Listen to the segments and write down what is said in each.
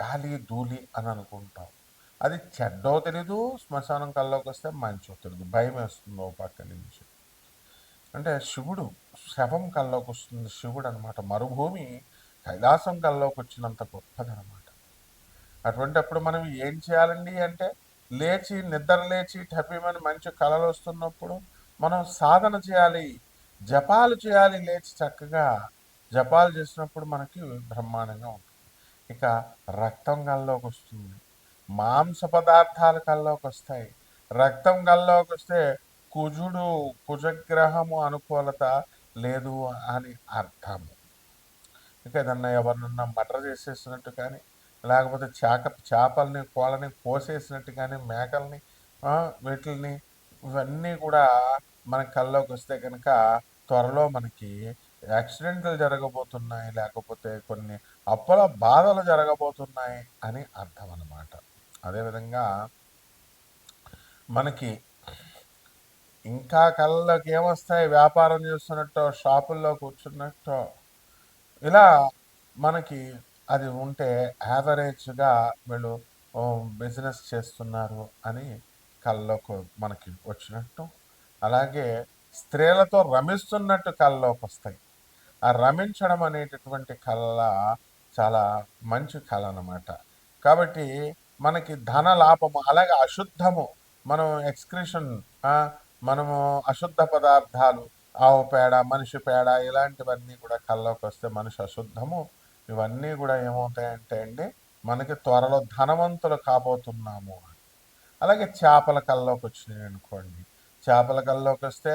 గాలి ధూళి అని అనుకుంటాం. అది చెడ్డో తెలీదు శ్మశానం కల్లోకి వస్తే మంచో తెలీదు భయం వేస్తుంది ఓ పక్క నుంచి. అంటే శివుడు శవం కల్లోకి వస్తుంది శివుడు అనమాట మరుభూమి కైలాసం కల్లోకి వచ్చినంత గొప్పదనమాట అటువంటిప్పుడు మనం ఏం చేయాలండి అంటే లేచి నిద్ర లేచి టపీమని మంచి కళలు వస్తున్నప్పుడు మనం సాధన చేయాలి జపాలు చేయాలి లేచి చక్కగా. జపాలు చేసినప్పుడు మనకి బ్రహ్మాండంగా ఉంటుంది. ఇక రక్తం కల్లోకి వస్తుంది. మాంస పదార్థాలు కల్లోకి వస్తాయి. రక్తం కల్లోకి వస్తే కుజుడు కుజగ్రహము అనుకూలత లేదు అని అర్థము ఇక ఏదన్నా ఎవరినన్నా మటర్ చేసేసినట్టు కానీ లేకపోతే చేక చేపల్ని కోళ్ళని కోసేసినట్టు కానీ మేకల్ని వీటిల్ని ఇవన్నీ కూడా మన కల్లోకి వస్తే కనుక త్వరలో మనకి యాక్సిడెంట్లు జరగబోతున్నాయి లేకపోతే కొన్ని అప్పుల బాధలు జరగబోతున్నాయి అని అర్థం అన్నమాట. అదేవిధంగా మనకి ఇంకా కళ్ళకి ఏమొస్తాయి? వ్యాపారం చేస్తున్నట్టు షాపుల్లో కూర్చున్నట్టు ఇలా మనకి అది ఉంటే యావరేజ్గా వీళ్ళు బిజినెస్ చేస్తున్నారు అని కళ్ళలోకి మనకి వచ్చినట్టు. అలాగే స్త్రీలతో రమిస్తున్నట్టు కళ్ళలోకి వస్తాయి ఆ రమించడం అనేటటువంటి కళ చాలా మంచి కళ అనమాట కాబట్టి మనకి ధన లాభము అలాగే అశుద్ధము మనం ఎక్స్క్రిషన్ మనము అశుద్ధ పదార్థాలు ఆవు పేడ మనిషి పేడ ఇలాంటివన్నీ కూడా కళ్ళలోకి వస్తే మనిషి అశుద్ధము. ఇవన్నీ కూడా ఏమవుతాయంటే అండి మనకి త్వరలో ధనవంతులు కాబోతున్నాము అలాగే చేపల కళ్ళలోకి వచ్చినాయి అనుకోండి చేపల కళ్ళలోకి వస్తే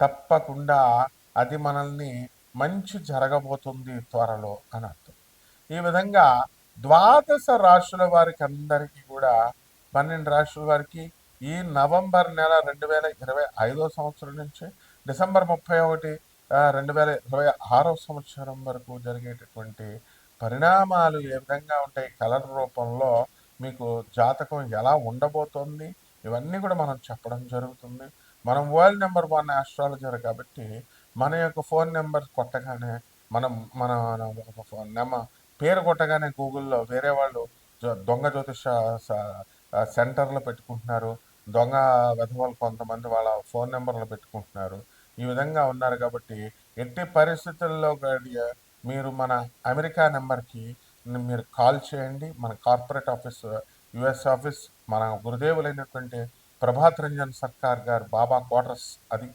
తప్పకుండా అది మనల్ని మంచి జరగబోతుంది త్వరలో అని అర్థం. ఈ విధంగా ద్వాదశ రాశుల వారికి అందరికీ కూడా పన్నెండు రాశుల వారికి ఈ నవంబర్ నెల రెండు వేల ఇరవై ఐదో సంవత్సరం నుంచి డిసెంబర్ ముప్పై ఒకటి రెండు వేల ఇరవై ఆరో సంవత్సరం వరకు జరిగేటటువంటి పరిణామాలు ఏ విధంగా ఉంటాయి కలర్ రూపంలో మీకు జాతకం ఎలా ఉండబోతోంది ఇవన్నీ కూడా మనం చెప్పడం జరుగుతుంది. మనం వరల్డ్ నెంబర్ వన్ ఆస్ట్రాలజర్ కాబట్టి మన యొక్క ఫోన్ నెంబర్ కొట్టగానే మనం మన నెంబర్ పేరు కొట్టగానే గూగుల్లో వేరే వాళ్ళు దొంగ జ్యోతిష సెంటర్లో సెంటర్లు పెట్టుకుంటున్నారు. దొంగ వెధవలు కొంతమంది వాళ్ళ ఫోన్ నెంబర్లు పెట్టుకుంటున్నారు. ఈ విధంగా ఉన్నారు కాబట్టి ఎట్టి పరిస్థితుల్లో గడియ మీరు మన అమెరికా నెంబర్కి మీరు కాల్ చేయండి. మన కార్పొరేట్ ఆఫీస్ యుఎస్ ఆఫీస్ మన గురుదేవులైనటువంటి ప్రభాత్ రంజన్ సర్కార్ గారు బాబా క్వార్టర్స్ అది.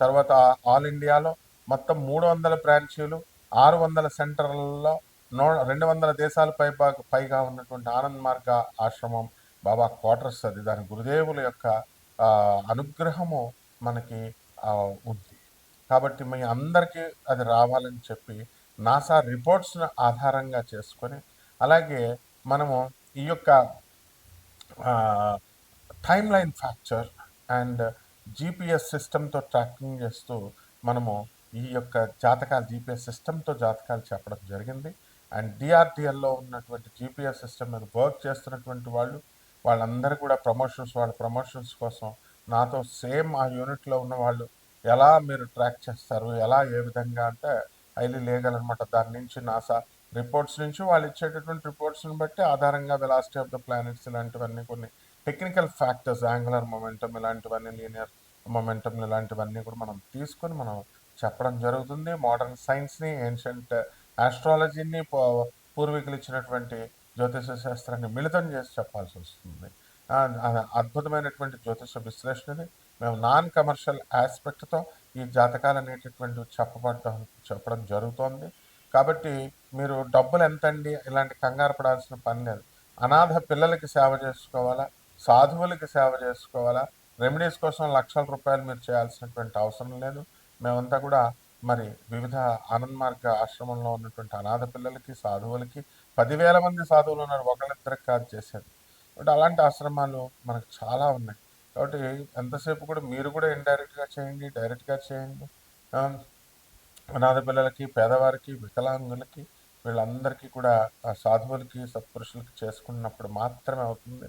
తర్వాత ఆల్ ఇండియాలో మొత్తం మూడు వందల బ్రాంచీలు ఆరు వందల సెంటర్లలో నో రెండు వందల దేశాల పై పైగా ఉన్నటువంటి ఆనంద్ మార్గ ఆశ్రమం బాబా క్వార్టర్స్ అది. దాని గురుదేవుల యొక్క అనుగ్రహము మనకి ఉంది. కాబట్టి మీ అందరికీ అది రావాలని చెప్పి నాసా రిపోర్ట్స్ను ఆధారంగా చేసుకొని అలాగే మనము ఈ యొక్క time line factor and GPS సిస్టమ్తో ట్రాకింగ్ చేస్తూ మనము ఈ యొక్క జాతకాలు జీపీఎస్ సిస్టమ్తో జాతకాలు చెప్పడం జరిగింది. అండ్ డిఆర్డిఎల్లో ఉన్నటువంటి జీపీఎస్ సిస్టమ్ మీద వర్క్ చేస్తున్నటువంటి వాళ్ళు వాళ్ళందరూ కూడా ప్రమోషన్స్ వాళ్ళ ప్రమోషన్స్ కోసం నాతో సేమ్ ఆ యూనిట్లో ఉన్న వాళ్ళు ఎలా మీరు ట్రాక్ చేస్తారు ఎలా ఏ విధంగా అంటే హైలీ లీగల్ అనమాట దాని నుంచి నాసా రిపోర్ట్స్ నుంచి వాళ్ళు ఇచ్చేటటువంటి రిపోర్ట్స్ని బట్టి ఆధారంగా వెలాసిటీ ఆఫ్ ద ప్లానెట్స్ ఇలాంటివన్నీ కొన్ని టెక్నికల్ ఫ్యాక్టర్స్ యాంగులర్ మొమెంటం ఇలాంటివన్నీ లీనియర్ మొమెంటం ఇలాంటివన్నీ కూడా మనం తీసుకొని మనం చెప్పడం జరుగుతుంది. మోడర్న్ సైన్స్ని ఏన్షియంట్ ఆస్ట్రాలజీని పూర్వీకులు ఇచ్చినటువంటి జ్యోతిష శాస్త్రాన్ని మిళితం చేసి చెప్పాల్సి వస్తుంది. అద్భుతమైనటువంటి జ్యోతిష విశ్లేషణని మేము నాన్ కమర్షియల్ ఆస్పెక్ట్తో ఈ జాతకాలు అనేటటువంటివి చెప్పబడటం చెప్పడం జరుగుతోంది. కాబట్టి మీరు డబ్బులు ఎంతండి? ఇలాంటి కంగారు పడాల్సిన పని లేదు. అనాథ పిల్లలకి సేవ చేసుకోవాలా? సాధువులకి సేవ చేసుకోవాలా? రెమెడీస్ కోసం లక్షల రూపాయలు మీరు చేయాల్సినటువంటి అవసరం లేదు. మేమంతా కూడా మరి వివిధ ఆనంద్ మార్గ ఆశ్రమంలో ఉన్నటువంటి అనాథ పిల్లలకి సాధువులకి పదివేల మంది సాధువులు ఉన్నారు. ఒకళ్ళిద్దరికి కాదు చేసేది. కాబట్టి అలాంటి ఆశ్రమాలు మనకు చాలా ఉన్నాయి. కాబట్టి ఎంతసేపు కూడా మీరు కూడా ఇండైరెక్ట్గా చేయండి డైరెక్ట్గా చేయండి. అనాథ పిల్లలకి పేదవారికి వికలాంగులకి వీళ్ళందరికీ కూడా ఆ సాధువులకి సత్పురుషులకి చేసుకున్నప్పుడు మాత్రమే అవుతుంది.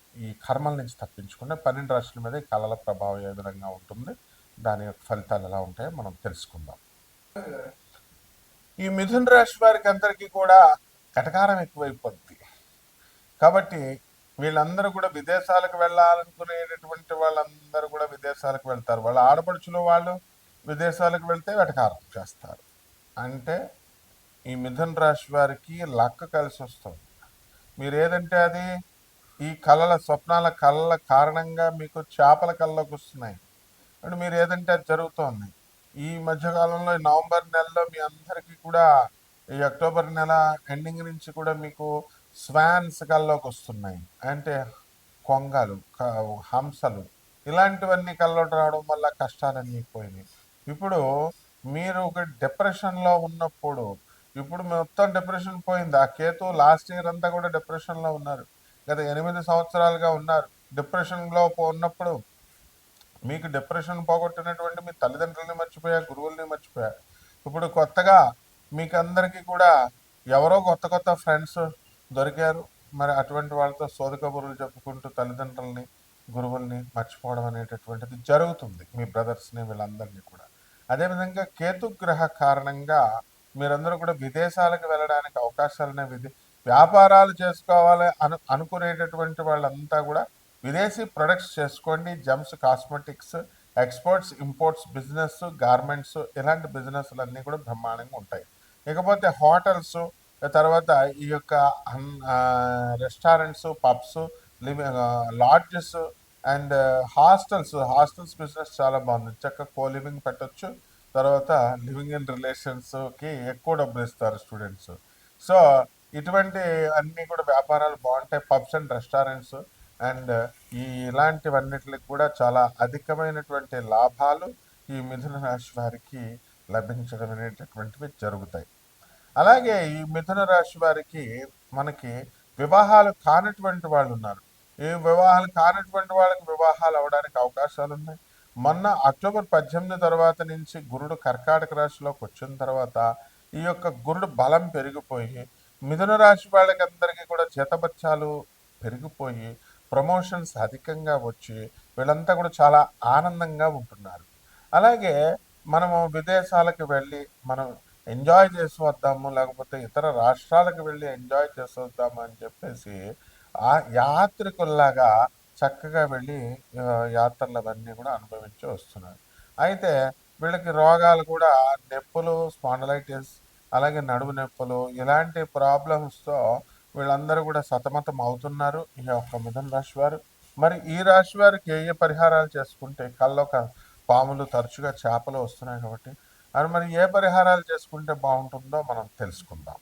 ఈ కర్మల నుంచి తప్పించుకుంటే పన్నెండు రాశుల మీద కళల ప్రభావం ఏ విధంగా ఉంటుంది దాని యొక్క ఫలితాలు ఎలా ఉంటాయో మనం తెలుసుకుందాం. ఈ మిథున రాశి వారికి అందరికీ కూడా కటకారం ఎక్కువైపోద్ది. కాబట్టి వీళ్ళందరూ కూడా విదేశాలకు వెళ్ళాలనుకునేటటువంటి వాళ్ళందరూ కూడా విదేశాలకు వెళ్తారు. వాళ్ళ ఆడపడుచులు వాళ్ళు విదేశాలకు వెళ్తే వెటకారం చేస్తారు. అంటే ఈ మిథున రాశి వారికి లక్క కలిసి వస్తుంది. మీరు ఏదంటే అది? ఈ కళల స్వప్నాల కళల కారణంగా మీకు చేపల కళ్ళలోకి వస్తున్నాయి. అండ్ మీరు ఏదంటే అది జరుగుతోంది. ఈ మధ్యకాలంలో నవంబర్ నెలలో మీ అందరికీ కూడా ఈ అక్టోబర్ నెల ఎండింగ్ నుంచి కూడా మీకు స్వాన్స్ కల్లోకి వస్తున్నాయి. అంటే కొంగలు హంసలు ఇలాంటివన్నీ కళ్ళలోకి రావడం వల్ల కష్టాలన్నీ పోయినాయి. ఇప్పుడు మీరు ఒక డిప్రెషన్లో ఉన్నప్పుడు ఇప్పుడు మొత్తం డిప్రెషన్ పోయింది. ఆ కేతు లాస్ట్ ఇయర్ అంతా కూడా డిప్రెషన్లో ఉన్నారు. గత ఎనిమిది సంవత్సరాలుగా ఉన్నారు. డిప్రెషన్లో ఉన్నప్పుడు మీకు డిప్రెషన్ పోగొట్టినటువంటి మీ తల్లిదండ్రుల్ని మర్చిపోయా గురువుల్ని మర్చిపోయా? ఇప్పుడు కొత్తగా మీకు అందరికీ కూడా ఎవరో కొత్త కొత్త ఫ్రెండ్స్ దొరికారు. మరి అటువంటి వాళ్ళతో సోది కబుర్లు చెప్పుకుంటూ తల్లిదండ్రుల్ని గురువుల్ని మర్చిపోవడం అనేటటువంటిది జరుగుతుంది మీ బ్రదర్స్ని వీళ్ళందరినీ కూడా. అదేవిధంగా కేతుగ్రహ కారణంగా మీరందరూ కూడా విదేశాలకు వెళ్ళడానికి అవకాశాలు అనేవి వ్యాపారాలు చేసుకోవాలి అను అనుకునేటటువంటి వాళ్ళంతా కూడా విదేశీ ప్రొడక్ట్స్ చేసుకోండి. Gems cosmetics exports imports business garments ఇలాంటి బిజినెస్లు అన్నీ కూడా బ్రహ్మాండంగా ఉంటాయి. ఇకపోతే హోటల్స్ తర్వాత ఈ యొక్క restaurants pubs living lodges and hostels. Hostels business చాలా బాగుంది. చక్కగా కో లివింగ్ పెట్టొచ్చు. తర్వాత లివింగ్ ఇన్ రిలేషన్స్కి ఎక్కువ డబ్బులు ఇస్తారు స్టూడెంట్స్. సో ఇటువంటి అన్నీ కూడా వ్యాపారాలు బాగుంటాయి. పబ్స్ అండ్ రెస్టారెంట్స్ అండ్ ఈ ఇలాంటివన్నిటికి కూడా చాలా అధికమైనటువంటి లాభాలు ఈ మిథున రాశి వారికి లభించడం అనేటటువంటివి జరుగుతాయి. అలాగే ఈ మిథున రాశి వారికి మనకి వివాహాలు కానటువంటి వాళ్ళు ఉన్నారు. ఈ వివాహాలు కానటువంటి వాళ్ళకి వివాహాలు అవడానికి అవకాశాలు ఉన్నాయి. మొన్న అక్టోబర్ పద్దెనిమిది తర్వాత నుంచి గురుడు కర్కాటక రాశిలోకి వచ్చిన తర్వాత ఈ యొక్క గురుడు బలం పెరిగిపోయి మిథున రాశి వాళ్ళకి అందరికీ కూడా జీతబత్యాలు పెరిగిపోయి ప్రమోషన్స్ అధికంగా వచ్చి వీళ్ళంతా కూడా చాలా ఆనందంగా ఉంటున్నారు. అలాగే మనము విదేశాలకు వెళ్ళి మనం ఎంజాయ్ చేసి వద్దాము లేకపోతే ఇతర రాష్ట్రాలకు వెళ్ళి ఎంజాయ్ చేసి వద్దాము అని చెప్పేసి ఆ యాత్రికుల్లాగా చక్కగా వెళ్ళి యాత్రలవన్నీ యాత్రలు అవన్నీ కూడా అనుభవించి వస్తున్నారు. అయితే వీళ్ళకి రోగాలు కూడా నొప్పులు స్పాండలైటిస్ అలాగే నడుము నొప్పులు ఇలాంటి ప్రాబ్లమ్స్తో వీళ్ళందరూ కూడా సతమతం అవుతున్నారు. ఈ యొక్క మిథున రాశి వారు. మరి ఈ రాశి వారికి ఏ ఏ పరిహారాలు చేసుకుంటే కల్లో పాములు తరచుగా చేపలు వస్తున్నాయి కాబట్టి అది మరి ఏ పరిహారాలు చేసుకుంటే బాగుంటుందో మనం తెలుసుకుందాం.